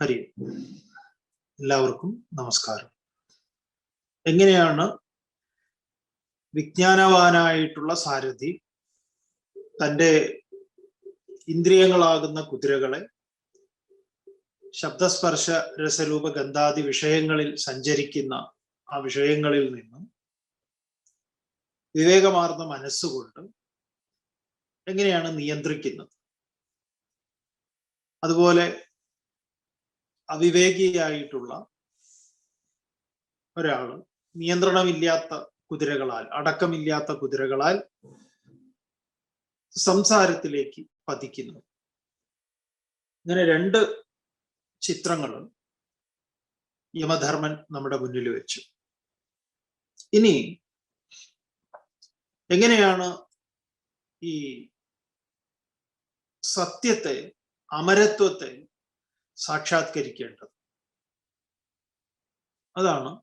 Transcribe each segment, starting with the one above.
ഹരി. എല്ലാവർക്കും നമസ്കാരം. എങ്ങനെയാണ് വിജ്ഞാനവാനായിട്ടുള്ള സാരഥി തന്റെ ഇന്ദ്രിയങ്ങളാകുന്ന കുതിരകളെ ശബ്ദസ്പർശ രസരൂപ ഗന്ധാദി വിഷയങ്ങളിൽ സഞ്ചരിക്കുന്ന ആ വിഷയങ്ങളിൽ നിന്നും വിവേകമാർന്ന മനസ്സുകൊണ്ട് എങ്ങനെയാണ് നിയന്ത്രിക്കുന്നത്? അതുപോലെ അവിവേകിയായിട്ടുള്ള ഒരാൾ നിയന്ത്രണമില്ലാത്ത കുതിരകളാൽ അടക്കമില്ലാത്ത കുതിരകളാൽ സംസാരത്തിലേക്ക് പതിക്കുന്നു. ഇങ്ങനെ രണ്ട് ചിത്രങ്ങൾ യമധർമ്മൻ നമ്മുടെ മുന്നിൽ വെച്ചു. ഇനി എങ്ങനെയാണ് ഈ സത്യത്തെ അമരത്വത്തെ സാക്ഷാത്കരിക്കേണ്ടത്. അതാണ്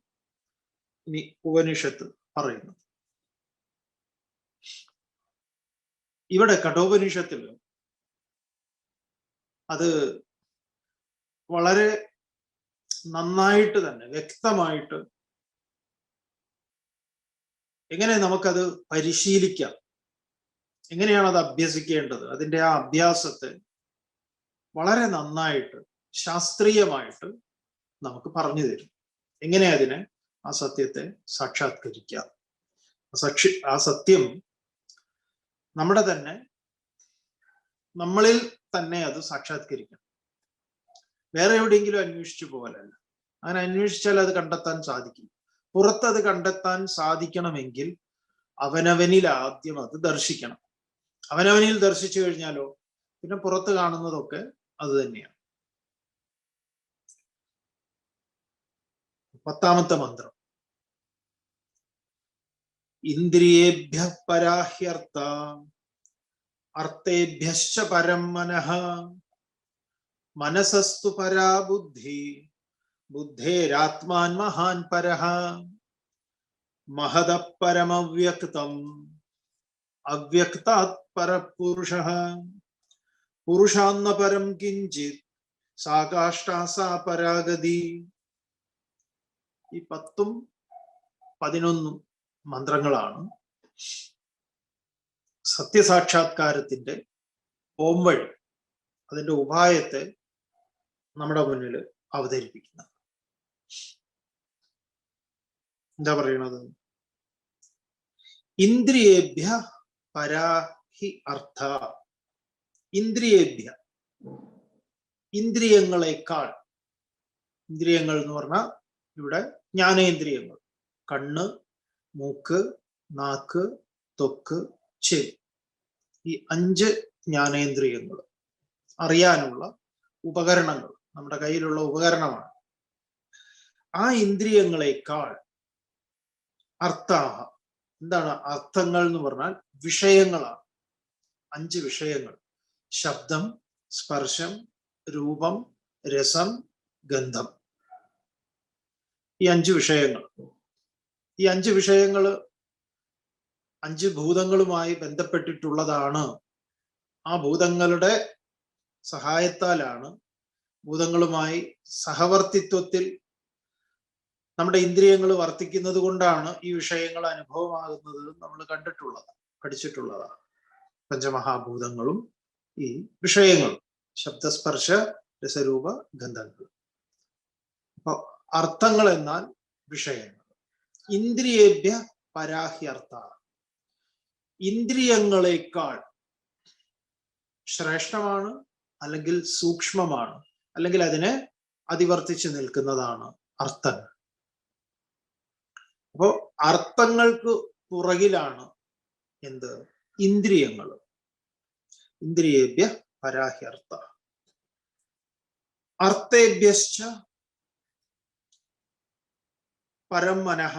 ഇനി ഉപനിഷത്ത് പറയുന്നത്. ഇവിടെ കഠോപനിഷത്തിൽ അത് വളരെ നന്നായിട്ട് തന്നെ വ്യക്തമായിട്ട് എങ്ങനെ നമുക്കത് പരിശീലിക്കാം? എങ്ങനെയാണ് അത് അഭ്യസിക്കേണ്ടത്? അതിന്റെ ആ അഭ്യാസത്തെ വളരെ നന്നായിട്ട് ശാസ്ത്രീയമായിട്ട് നമുക്ക് പറഞ്ഞു തരും. എങ്ങനെ അതിനെ? ആ സത്യത്തെ സാക്ഷാത്കരിക്കാം സക്ഷി ആ സത്യം നമ്മുടെ തന്നെ നമ്മളിൽ തന്നെ അത് സാക്ഷാത്കരിക്കണം. വേറെ എവിടെയെങ്കിലും അന്വേഷിച്ചു പോകലല്ല അങ്ങനെ അന്വേഷിച്ചാൽ അത് കണ്ടെത്താൻ സാധിക്കും. അത് കണ്ടെത്താൻ സാധിക്കണമെങ്കിൽ അവനവനിൽ ആദ്യം അത് ദർശിക്കണം. അവനവനിൽ ദർശിച്ചു കഴിഞ്ഞാലോ? പിന്നെ പുറത്ത് കാണുന്നതൊക്കെ അത് തന്നെയാണ്. പത്താമത്തെ മന്ത്രം. ഇന്ദ്രിയേഭ്യ പരാഹ്യർത്ഥ അർത്ഥേഭ്യശ്ച പരം മനഃ മനസസ്തു പരാ ബുദ്ധി ബുദ്ധേരാത്മാൻ മഹാൻ പരഃ മഹത പരമവ്യക്തം അവ്യക്താത് പരപുരുഷ പുരുഷാന്ന പരം കിഞ്ചിത് സാകാഷ്ടാ സാ പരാഗതി ഈ പത്തും പതിനൊന്നും മന്ത്രങ്ങളാണ് സത്യസാക്ഷാത്കാരത്തിന്റെ ഓംവഴി അതിന്റെ ഉപായത്തെ നമ്മുടെ മുന്നിൽ അവതരിപ്പിക്കുന്നത്. എന്താ പറയണത്? ഇന്ദ്രിയേഭ്യ പരാഹി അർത്ഥ. ഇന്ദ്രിയേഭ്യ. ഇന്ദ്രിയങ്ങളെക്കാൾ ഇന്ദ്രിയങ്ങൾ എന്ന് പറഞ്ഞാൽ ഇവിടെ ജ്ഞാനേന്ദ്രിയങ്ങൾ. കണ്ണ് മൂക്ക് നാക്ക് തൊക്ക് ചെവി. ഈ അഞ്ച് ജ്ഞാനേന്ദ്രിയങ്ങൾ അറിയാനുള്ള ഉപകരണങ്ങൾ നമ്മുടെ കയ്യിലുള്ള ഉപകരണമാണ്. ആ ഇന്ദ്രിയങ്ങളെക്കാൾ അർത്ഥാഹ എന്താണ് അർത്ഥങ്ങൾ എന്ന് പറഞ്ഞാൽ വിഷയങ്ങളാണ്. അഞ്ച് വിഷയങ്ങൾ. ശബ്ദം സ്പർശം രൂപം രസം ഗന്ധം. ഈ അഞ്ച് വിഷയങ്ങൾ. ഈ അഞ്ച് വിഷയങ്ങൾ അഞ്ച് ഭൂതങ്ങളുമായി ബന്ധപ്പെട്ടിട്ടുള്ളതാണ്. ആ ഭൂതങ്ങളുടെ സഹായത്താലാണ് ഭൂതങ്ങളുമായി സഹവർത്തിത്വത്തിൽ നമ്മുടെ ഇന്ദ്രിയങ്ങൾ വർത്തിക്കുന്നത് കൊണ്ടാണ് ഈ വിഷയങ്ങൾ അനുഭവമാകുന്നത് നമ്മൾ കണ്ടിട്ടുള്ളത് പഠിച്ചിട്ടുള്ളതാണ്. പഞ്ചമഹാഭൂതങ്ങളും ഈ വിഷയങ്ങളും. ശബ്ദസ്പർശ രസരൂപ ഗന്ധങ്ങൾ. അപ്പൊ അർത്ഥങ്ങൾ എന്നാൽ വിഷയങ്ങൾ. ഇന്ദ്രിയേഭ്യ പരാഹ്യർത്ഥ. ഇന്ദ്രിയങ്ങളെക്കാൾ ശ്രേഷ്ഠമാണ് അല്ലെങ്കിൽ സൂക്ഷ്മമാണ് അല്ലെങ്കിൽ അതിനെ അതിവർത്തിച്ച് നിൽക്കുന്നതാണ് അർത്ഥങ്ങൾ. അപ്പോ അർത്ഥങ്ങൾക്ക് പുറകിലാണ് എന്ത്? ഇന്ദ്രിയങ്ങൾ. ഇന്ദ്രിയേഭ്യ പരാഹ്യർത്ഥ. അർത്ഥേഭ്യശ്ച പരം മനഃ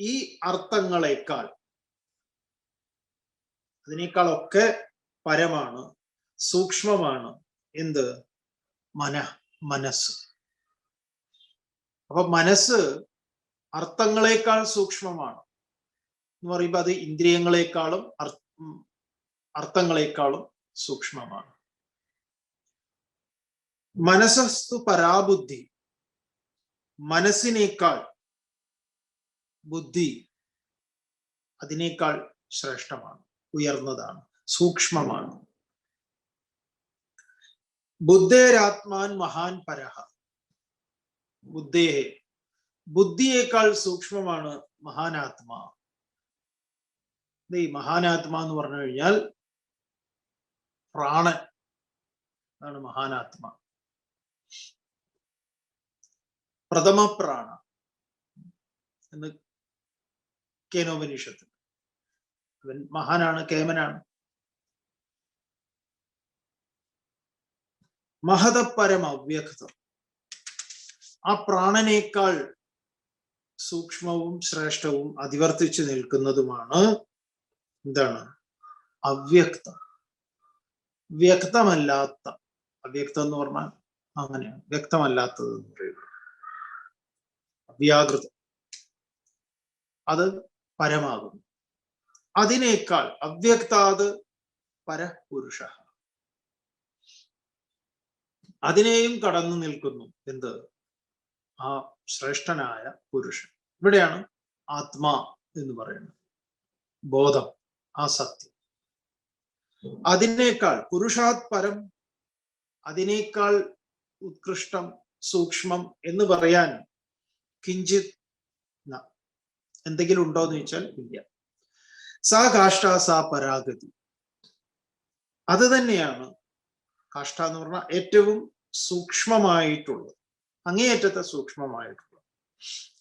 ഈ അർത്ഥങ്ങളെക്കാൾ അതിനേക്കാളൊക്കെ പരമാണ് സൂക്ഷ്മമാണ് എന്ത്? മന മനസ്സ്. അപ്പൊ മനസ്സ് അർത്ഥങ്ങളെക്കാൾ സൂക്ഷ്മമാണ്. എന്ന് പറയുമ്പോൾ അത് ഇന്ദ്രിയങ്ങളെക്കാളും അർത്ഥങ്ങളെക്കാളും സൂക്ഷ്മമാണ്. മനസ്സസ്തു പരാബുദ്ധി. മനസ്സിനേക്കാൾ ബുദ്ധി അതിനേക്കാൾ ശ്രേഷ്ഠമാണ് ഉയർന്നതാണ് സൂക്ഷ്മമാണ്. ബുദ്ധേരാത്മാൻ മഹാൻ പരഹ. ബുദ്ധേ ബുദ്ധിയേക്കാൾ സൂക്ഷ്മമാണ് മഹാനാത്മാ. മഹാനാത്മാ എന്ന് പറഞ്ഞു കഴിഞ്ഞാൽ പ്രാണൻ ആണ് മഹാനാത്മാ. പ്രഥമ പ്രാണ എന്ന് കേനോപനിഷത്ത്. അവൻ മഹാനാണ് കേമനാണ്. മഹതപരം അവ്യക്തം ആ പ്രാണനേക്കാൾ സൂക്ഷ്മവും ശ്രേഷ്ഠവും അതിവർത്തിച്ചു നിൽക്കുന്നതുമാണ് എന്താണ്? അവ്യക്തം. വ്യക്തമല്ലാത്ത അവ്യക്തം എന്ന് പറഞ്ഞാൽ അങ്ങനെയാണ്. വ്യക്തമല്ലാത്തത് എന്ന് പറയുന്നത്. അവ്യാകൃതം. അത് പരമാകുന്നു. അതിനേക്കാൾ അവ്യക്താത് പരപുരുഷ. അതിനെയും കടന്നു നിൽക്കുന്നു എന്ത്? ആ ശ്രേഷ്ഠനായ പുരുഷൻ. ഇവിടെയാണ് ആത്മാ എന്ന് പറയുന്നത്. ബോധം ആ സത്യം. അതിനേക്കാൾ പുരുഷാത് പരം അതിനേക്കാൾ ഉത്കൃഷ്ടം സൂക്ഷ്മം എന്ന് പറയാൻ കിഞ്ചിത് എന്തെങ്കിലും ഉണ്ടോ എന്ന് ചോദിച്ചാൽ ഇല്ല. സാ കാഷ്ട സാ പരാഗതി. അത് തന്നെയാണ് കാഷ്ട എന്ന് പറഞ്ഞാൽ ഏറ്റവും സൂക്ഷ്മമായിട്ടുള്ളത്. അങ്ങേയറ്റത്തെ സൂക്ഷ്മമായിട്ടുള്ളത്.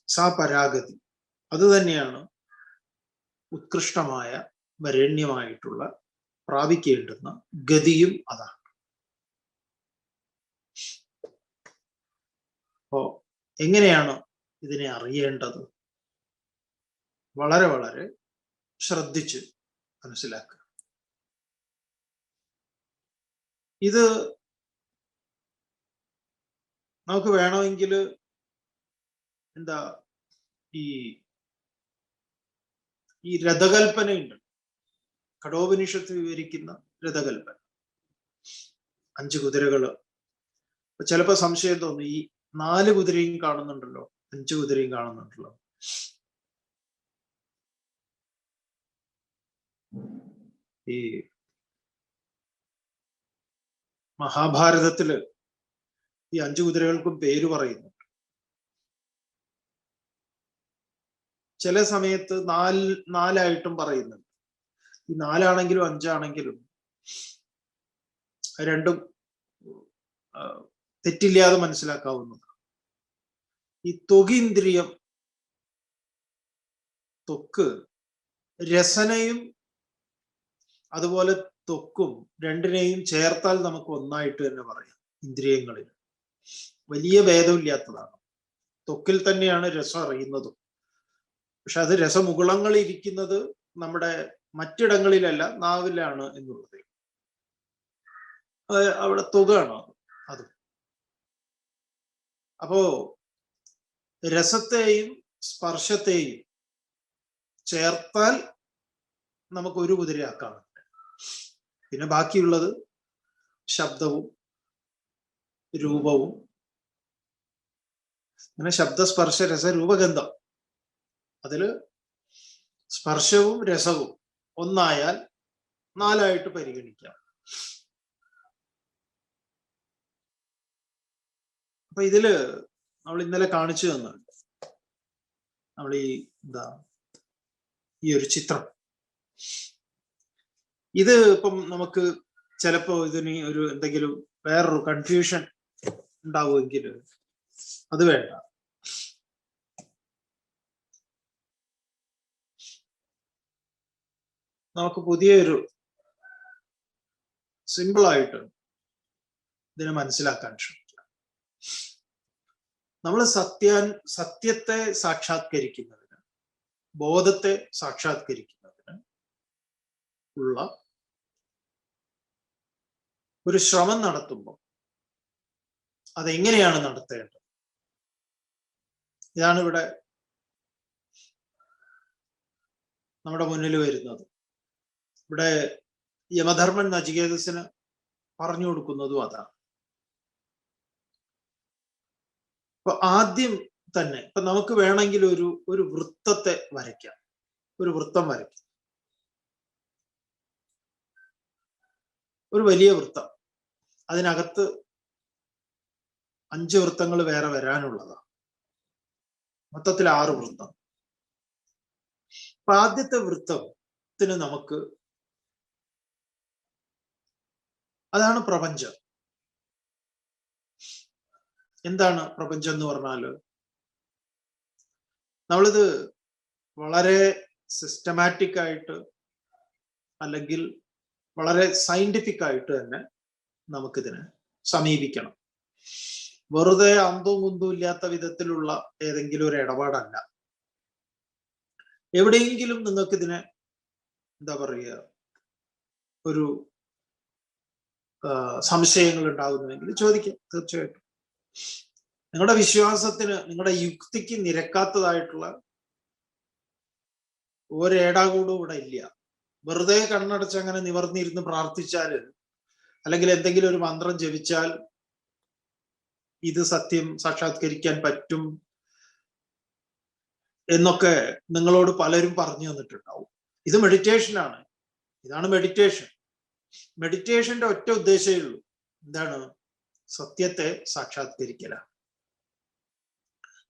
സാ പരാഗതി. അത് തന്നെയാണ് ഉത്കൃഷ്ടമായ വരണ്യമായിട്ടുള്ള പ്രാപിക്കേണ്ടുന്ന ഗതിയും അതാണ്. അപ്പോ എങ്ങനെയാണ് ഇതിനെ അറിയേണ്ടത്? വളരെ വളരെ ശ്രദ്ധിച്ച് മനസ്സിലാക്കുക. ഇത് നമുക്ക് വേണമെങ്കിൽ എന്താ ഈ ഈ രഥകൽപ്പനയുണ്ട്. കടോപനിഷത്ത് വിവരിക്കുന്ന രഥകൽപ്പന. അഞ്ച് കുതിരകൾ. ചിലപ്പോ സംശയം തോന്നും. ഈ നാല് കുതിരയും കാണുന്നുണ്ടല്ലോ. അഞ്ച് കുതിരയും കാണുന്നുണ്ടല്ലോ. ഈ മഹാഭാരതത്തിൽ ഈ അഞ്ചു കുതിരകൾക്കും പേര് പറയുന്നു. ചില സമയത്ത് നാല് നാലായിട്ടും പറയുന്നുണ്ട്. ഈ നാലാണെങ്കിലും അഞ്ചാണെങ്കിലും രണ്ടും തെറ്റില്ലാതെ മനസ്സിലാക്കാവുന്നതാണ്. ഈ തൊകീന്ദ്രിയം തൊക്ക് രസനയും അതുപോലെ തൊക്കും രണ്ടിനെയും ചേർത്താൽ നമുക്ക് ഒന്നായിട്ട് തന്നെ പറയാം ഇന്ദ്രിയങ്ങളിൽ. വലിയ ഭേദമില്ലാത്തതാണ്. തൊക്കിൽ തന്നെയാണ് രസം അറിയുന്നതും. പക്ഷെ അത് രസമുകുളങ്ങൾ ഇരിക്കുന്നത് നമ്മുടെ മറ്റിടങ്ങളിലല്ല നാവിലാണ് എന്നുള്ളത്. അവിടെ തുകയാണ് അത്. അപ്പോ രസത്തെയും സ്പർശത്തെയും ചേർത്താൽ നമുക്ക് ഒരു കുതിരയാക്കാം. പിന്നെ ബാക്കിയുള്ളത് ശബ്ദവും രൂപവും. അങ്ങനെ ശബ്ദസ്പർശ രസ രൂപഗന്ധം. അതിൽ സ്പർശവും രസവും ഒന്നായാൽ നാലായിട്ട് പരിഗണിക്കാം. അപ്പൊ ഇതിൽ നമ്മൾ ഇന്നലെ കാണിച്ചു തന്നുണ്ട് നമ്മൾ ഈ എന്താ ഈ ഒരു ചിത്രം. ഇത് ഇപ്പം നമുക്ക് ചിലപ്പോ ഇതിന് ഒരു എന്തെങ്കിലും വേറൊരു കൺഫ്യൂഷൻ ഉണ്ടാവുമെങ്കിൽ അത് വേണ്ട. നമുക്ക് പുതിയൊരു സിമ്പിൾ ആയിട്ട് ഇതിനെ മനസ്സിലാക്കാൻ ശ്രമിക്കാം. നമ്മൾ സത്യാൻ സത്യത്തെ സാക്ഷാത്കരിക്കുന്നതിന് ബോധത്തെ സാക്ഷാത്കരിക്കുന്നതിന് ഉള്ള ഒരു ശ്രമം നടത്തുമ്പോൾ അതെങ്ങനെയാണ് നടത്തേണ്ടത്? ഇതാണ് ഇവിടെ നമ്മുടെ മുന്നിൽ വരുന്നത്. ഇവിടെ യമധർമ്മൻ നചികേതസിന് പറഞ്ഞു കൊടുക്കുന്നതും അതാണ്. അപ്പൊ ആദ്യം തന്നെ ഇപ്പൊ നമുക്ക് വേണമെങ്കിൽ ഒരു ഒരു വൃത്തത്തെ വരയ്ക്കാം. ഒരു വൃത്തം വരയ്ക്കാം. ഒരു വലിയ വൃത്തം. അതിനകത്ത് അഞ്ച് വൃത്തങ്ങൾ വേറെ വരാനുള്ളതാണ് മൊത്തത്തിൽ ആറ് വൃത്തം. അപ്പൊ ആദ്യത്തെ വൃത്തത്തിന് നമുക്ക് അതാണ് പ്രപഞ്ചം. എന്താണ് പ്രപഞ്ചം എന്ന് പറഞ്ഞാൽ? നമ്മളിത് വളരെ സിസ്റ്റമാറ്റിക് ആയിട്ട് അല്ലെങ്കിൽ വളരെ സയന്റിഫിക് ആയിട്ട് തന്നെ നമുക്കിതിനെ സമീപിക്കണം. വെറുതെ അന്തവും കുന്തവും ഇല്ലാത്ത വിധത്തിലുള്ള ഏതെങ്കിലും ഒരു ഇടപാടല്ല. എവിടെയെങ്കിലും നിങ്ങൾക്ക് ഇതിനെ എന്താ പറയുക ഒരു സംശയങ്ങൾ ഉണ്ടാകുന്നുവെങ്കിൽ ചോദിക്കാം. തീർച്ചയായിട്ടും. നിങ്ങളുടെ വിശ്വാസത്തിന് നിങ്ങളുടെ യുക്തിക്ക് നിരക്കാത്തതായിട്ടുള്ള ഒരേടാകൂടും ഇവിടെ ഇല്ല. വെറുതെ കണ്ണടച്ച് അങ്ങനെ നിവർന്നിരുന്ന് പ്രാർത്ഥിച്ചാൽ അല്ലെങ്കിൽ എന്തെങ്കിലും ഒരു മന്ത്രം ജപിച്ചാൽ ഇത് സത്യം സാക്ഷാത്കരിക്കാൻ പറ്റും എന്നൊക്കെ നിങ്ങളോട് പലരും പറഞ്ഞു തന്നിട്ടുണ്ടാവും. ഇത് മെഡിറ്റേഷനാണ് ഇതാണ് മെഡിറ്റേഷൻ മെഡിറ്റേഷന്റെ ഒറ്റ ഉദ്ദേശമേ ഉള്ളൂ. എന്താണ്? സത്യത്തെ സാക്ഷാത്കരിക്കലാണ്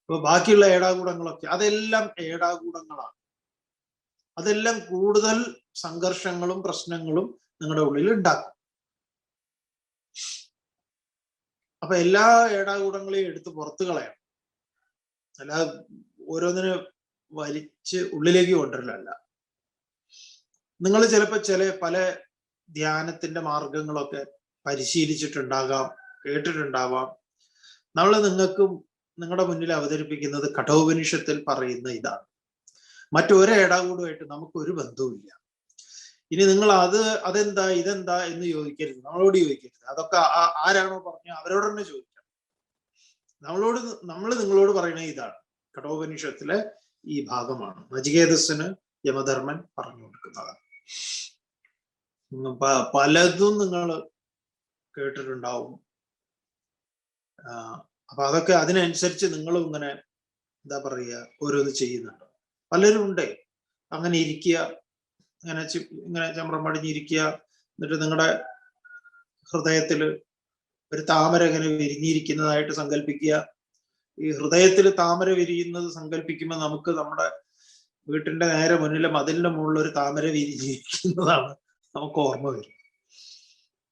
അപ്പൊ ബാക്കിയുള്ള ഏടാകൂടങ്ങളൊക്കെ അതെല്ലാം ഏടാകൂടങ്ങളാണ്. അതെല്ലാം കൂടുതൽ സംഘർഷങ്ങളും പ്രശ്നങ്ങളും നിങ്ങളുടെ ഉള്ളിൽ ഉണ്ടാക്കും അപ്പൊ എല്ലാ ഏടാകൂടങ്ങളെയും എടുത്ത് പുറത്തു കളയണം. അല്ല ഓരോന്നിനെ വലിച്ച് ഉള്ളിലേക്ക് കൊണ്ടുവരലല്ല. നിങ്ങൾ ചിലപ്പോൾ ചില പല ധ്യാനത്തിന്റെ മാർഗങ്ങളൊക്കെ പരിശീലിച്ചിട്ടുണ്ടാകാം. കേട്ടിട്ടുണ്ടാവാം. നമ്മൾ നിങ്ങൾക്കും നിങ്ങളുടെ മുന്നിൽ അവതരിപ്പിക്കുന്നത് കഠോപനിഷത്തിൽ പറയുന്ന ഇതാണ്. മറ്റൊരേടാകൂടുമായിട്ട് നമുക്ക് ഒരു ബന്ധവുമില്ല ഇനി നിങ്ങൾ അത് അതെന്താ ഇതെന്താ എന്ന് ചോദിക്കരുത്. നമ്മളോട് ചോദിക്കരുത്. അതൊക്കെ ആരാണോ പറഞ്ഞു അവരോട് തന്നെ ചോദിക്കാം നമ്മളോട് നമ്മൾ നിങ്ങളോട് പറയുന്നത് ഇതാണ്. കഠോപനിഷത്തിലെ ഈ ഭാഗമാണ്. നചികേതസ്സിന് യമധർമ്മൻ പറഞ്ഞു കൊടുക്കുന്നതാണ്. പലതും നിങ്ങൾ കേട്ടിട്ടുണ്ടാവും. അപ്പൊ അതൊക്കെ അതിനനുസരിച്ച് നിങ്ങളും ഇങ്ങനെ എന്താ പറയുക ഓരോന്ന് ചെയ്യുന്നുണ്ട്. പലരും ഉണ്ട്. അങ്ങനെ ഇരിക്കുക ഇങ്ങനെ ഇങ്ങനെ ചമ്രം പടിഞ്ഞിരിക്കുക എന്നിട്ട് നിങ്ങളുടെ ഹൃദയത്തിൽ ഒരു താമര ഇങ്ങനെ വിരിഞ്ഞിരിക്കുന്നതായിട്ട് സങ്കല്പിക്കുക ഈ ഹൃദയത്തിൽ താമര വിരിയുന്നത് സങ്കല്പിക്കുമ്പോൾ നമുക്ക് നമ്മുടെ വീട്ടിന്റെ നേരെ മുന്നിലെ മതിലിന്റെ മുകളിൽ ഒരു താമര വിരിഞ്ഞിരിക്കുന്നതാണ് നമുക്ക് ഓർമ്മ വരും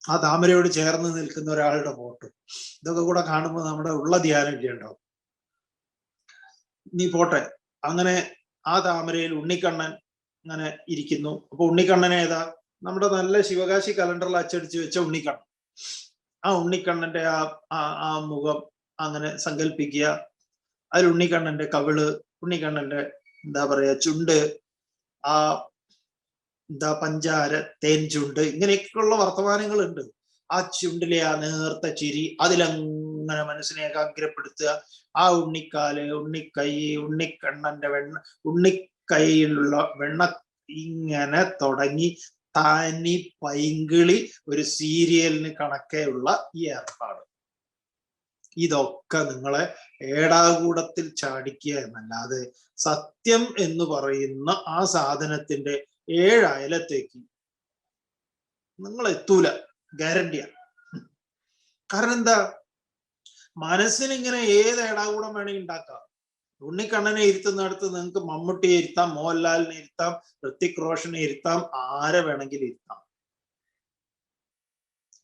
ആ താമരയോട് ചേർന്ന് നിൽക്കുന്ന ഒരാളുടെ ഫോട്ടോ. ഇതൊക്കെ കൂടെ കാണുമ്പോൾ നമ്മുടെ ഉള്ള ധ്യാനം ഉണ്ടാവും. നീ പോട്ടെ. അങ്ങനെ ആ താമരയിൽ ഉണ്ണിക്കണ്ണൻ അങ്ങനെ ഇരിക്കുന്നു. അപ്പൊ ഉണ്ണിക്കണ്ണൻ ഏതാ? നമ്മുടെ നല്ല ശിവകാശി കലണ്ടറിൽ അച്ചടിച്ച് വെച്ച ഉണ്ണിക്കണ്ണൻ. ആ ഉണ്ണിക്കണ്ണന്റെ ആ ആ മുഖം അങ്ങനെ സങ്കല്പിക്കുക അതിൽ ഉണ്ണിക്കണ്ണന്റെ കവിൾ ഉണ്ണിക്കണ്ണന്റെ എന്താ പറയാ ചുണ്ട് ആ എന്താ പഞ്ചാര തേൻ ചുണ്ട് ഇങ്ങനെയൊക്കെയുള്ള വർത്തമാനങ്ങൾ ഉണ്ട് ആ ചുണ്ടിലെ ആ നേർത്ത ചിരി അതിലങ്ങനെ മനസ്സിനെ ഏകാഗ്രപ്പെടുത്തുക. ആ ഉണ്ണിക്കാൽ ഉണ്ണിക്കൈ ഉണ്ണിക്കണ്ണന്റെ വെണ്ണ ഉണ്ണിക്കൈയിലുള്ള വെണ്ണ ഇങ്ങനെ തുടങ്ങി തനി പൈങ്കിളി ഒരു സീരിയലിന് കണക്കെയുള്ള ഈ ഏർപ്പാട്. ഇതൊക്കെ നിങ്ങളെ ഏടാകൂടത്തിൽ ചാടിക്കുക എന്നല്ലാതെ സത്യം എന്ന് പറയുന്ന ആ സാധനത്തിന്റെ ഏഴ് അയലത്തേക്ക് നിങ്ങൾ എത്തൂല. ഗ്യാരണ്ടിയാണ് കാരണം എന്താ? മനസ്സിന് ഇങ്ങനെ ഏത് ഏടാകൂടം വേണമെങ്കിൽ ഉണ്ടാക്കാം ഉണ്ണിക്കണ്ണനെ ഇരുത്തുന്നിടത്ത് നിങ്ങൾക്ക് മമ്മൂട്ടിയെ ഇരുത്താം മോഹൻലാലിനെ ഇരുത്താം ഋത്തിക് റോഷനെ ഇരുത്താം ആരെ വേണമെങ്കിലും ഇരുത്താം.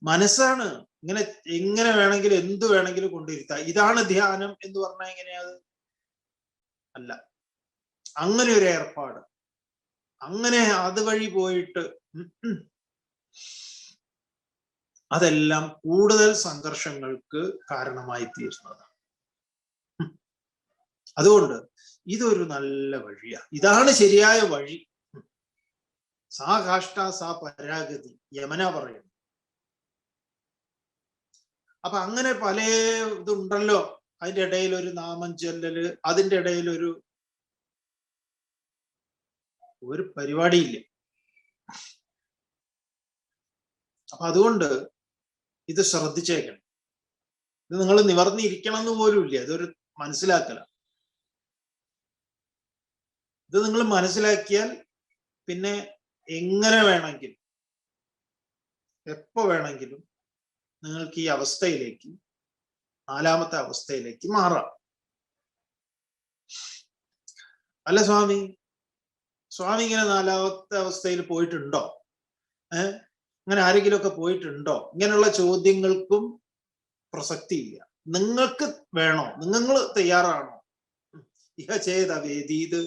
മനസ്സാണ്. ഇങ്ങനെ എങ്ങനെ വേണമെങ്കിലും എന്ത് വേണമെങ്കിലും കൊണ്ടിരുത്താം ഇതാണ് ധ്യാനം എന്ന് പറഞ്ഞാൽ എങ്ങനെയാ അല്ല. അങ്ങനെ ഒരു ഏർപ്പാട്. അങ്ങനെ അതുവഴി പോയിട്ട് അതെല്ലാം കൂടുതൽ സംഘർഷങ്ങൾക്ക് കാരണമായി തീരുന്നതാണ് അതുകൊണ്ട് ഇതൊരു നല്ല വഴിയാണ് ഇതാണ് ശരിയായ വഴി. സാ കാഷ്ട സാ പരാഗതി യമന പറയുന്നു. അപ്പൊ അങ്ങനെ പല ഇതുണ്ടല്ലോ. അതിന്റെ ഇടയിൽ ഒരു നാമം ചൊല്ലല് അതിന്റെ ഇടയിൽ ഒരു ഒരു പരിപാടിയില്ല. അപ്പൊ അതുകൊണ്ട് ഇത് ശ്രദ്ധിച്ചേക്കണം. ഇത് നിങ്ങൾ നിവർന്നിരിക്കണം എന്ന് പോലും ഇല്ല. ഇതൊരു മനസ്സിലാക്കല. ഇത് നിങ്ങൾ മനസ്സിലാക്കിയാൽ പിന്നെ എങ്ങനെ വേണമെങ്കിലും എപ്പോ വേണമെങ്കിലും നിങ്ങൾക്ക് ഈ അവസ്ഥയിലേക്ക് നാലാമത്തെ അവസ്ഥയിലേക്ക് മാറാം. അല്ല സ്വാമി സ്വാമി ഇങ്ങനെ നാലാമത്തെ അവസ്ഥയിൽ പോയിട്ടുണ്ടോ? ഏഹ് അങ്ങനെ ആരെങ്കിലുമൊക്കെ പോയിട്ടുണ്ടോ? ഇങ്ങനെയുള്ള ചോദ്യങ്ങൾക്കും പ്രസക്തിയില്ല. നിങ്ങൾക്ക് വേണോ? നിങ്ങൾ തയ്യാറാണോ? ഇഹ ചെയ്ത വേദീത്.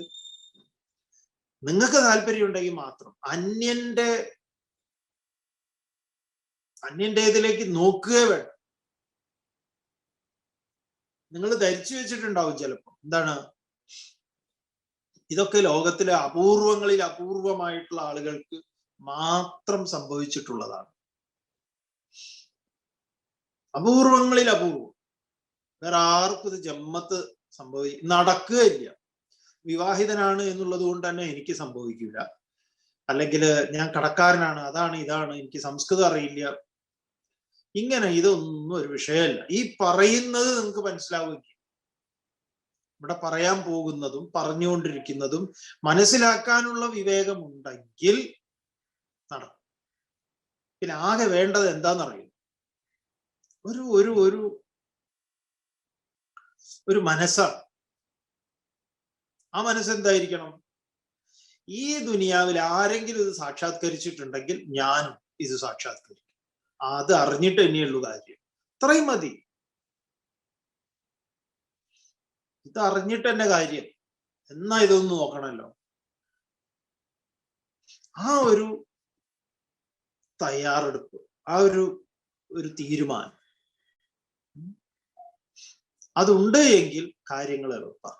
നിങ്ങൾക്ക് താല്പര്യം ഉണ്ടെങ്കിൽ മാത്രം അന്യന്റെ അന്യന്റെ ഇതിലേക്ക് നോക്കുക വേണം നിങ്ങൾ ധരിച്ചു വെച്ചിട്ടുണ്ടാവും ചിലപ്പോ എന്താണ്? ഇതൊക്കെ ലോകത്തിലെ അപൂർവങ്ങളിൽ അപൂർവമായിട്ടുള്ള ആളുകൾക്ക് മാത്രം സംഭവിച്ചിട്ടുള്ളതാണ്. അപൂർവങ്ങളിൽ അപൂർവം. വേറെ ആർക്കും ഇത് ജമ്മത്ത് സംഭവി നടക്കുകയില്ല. വിവാഹിതനാണ് എന്നുള്ളത് കൊണ്ട് തന്നെ എനിക്ക് സംഭവിക്കില്ല അല്ലെങ്കിൽ ഞാൻ കടക്കാരനാണ് അതാണ് ഇതാണ് എനിക്ക് സംസ്കൃതം അറിയില്ല. ഇങ്ങനെ ഇതൊന്നും ഒരു വിഷയമല്ല. ഈ പറയുന്നത് നിങ്ങൾക്ക് മനസ്സിലാവുകയും ഇവിടെ പറയാൻ പോകുന്നതും പറഞ്ഞുകൊണ്ടിരിക്കുന്നതും മനസ്സിലാക്കാനുള്ള വിവേകമുണ്ടെങ്കിൽ നടക്കും. പിന്നെ ആകെ വേണ്ടത് എന്താണെന്നറിയും ഒരു ഒരു ഒരു ഒരു മനസ്സാണ്. ആ മനസ്സെന്തായിരിക്കണം? ഈ ദുനിയാവിൽ ആരെങ്കിലും ഇത് സാക്ഷാത്കരിച്ചിട്ടുണ്ടെങ്കിൽ ഞാനും ഇത് സാക്ഷാത്കരിക്കും. അത് അറിഞ്ഞിട്ട് തന്നെയുള്ളൂ കാര്യം. ഇത്രയും മതി. ഇത് അറിഞ്ഞിട്ട് തന്നെ കാര്യം. എന്നാ ഇതൊന്ന് നോക്കണല്ലോ. ആ ഒരു തയ്യാറെടുപ്പ് ആ ഒരു ഒരു തീരുമാനം. അതുണ്ട് എങ്കിൽ കാര്യങ്ങൾ എളുപ്പമാണ്